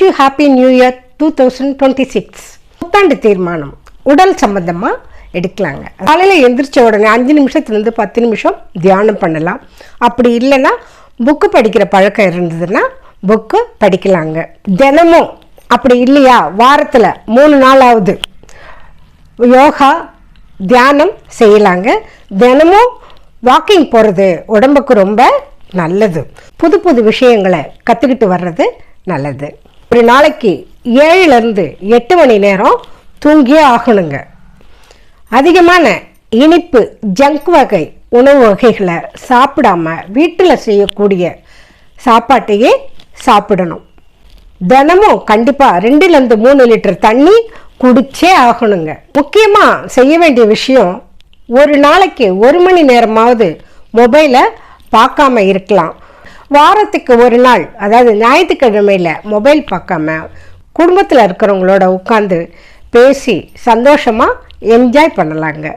Wish you happy new year two thousand twenty six. புத்தாண்டு தீர்மானம். உடல் சம்பந்தமாக எடுக்கலாங்க. காலையில் எந்திரிச்ச உடனே அஞ்சு நிமிஷத்துலேருந்து பத்து நிமிஷம் தியானம் பண்ணலாம். அப்படி இல்லைன்னா புக்கு படிக்கிற பழக்கம் இருந்ததுன்னா புக்கு படிக்கலாங்க. தினமும் அப்படி இல்லையா? வாரத்தில் மூணு நாளாவது யோகா தியானம் செய்யலாங்க. தினமும் வாக்கிங் போகிறது உடம்புக்கு ரொம்ப நல்லது. புது புது விஷயங்களை கற்றுக்கிட்டு வர்றது நல்லது. ஒரு நாளைக்கு ஏழுலேருந்து எட்டு மணி நேரம் தூங்கியே ஆகணுங்க. அதிகமான இனிப்பு ஜங்க் வகை உணவு வகைகளை சாப்பிடாம வீட்டில் செய்யக்கூடிய சாப்பாட்டையே சாப்பிடணும். தினமும் கண்டிப்பாக ரெண்டுலேருந்து மூணு லிட்டர் தண்ணி குடிச்சே ஆகணுங்க. முக்கியமாக செய்ய வேண்டிய விஷயம் ஒரு நாளைக்கு ஒரு மணி நேரமாவது மொபைலை பார்க்காம இருக்கலாம். வாரத்துக்கு ஒரு நாள் அதாவது ஞாயிற்றுக்கிழமையில் மொபைல் பார்க்காம குடும்பத்தில் இருக்கிறவங்களோட உட்காந்து பேசி சந்தோஷமாக என்ஜாய் பண்ணலாங்க.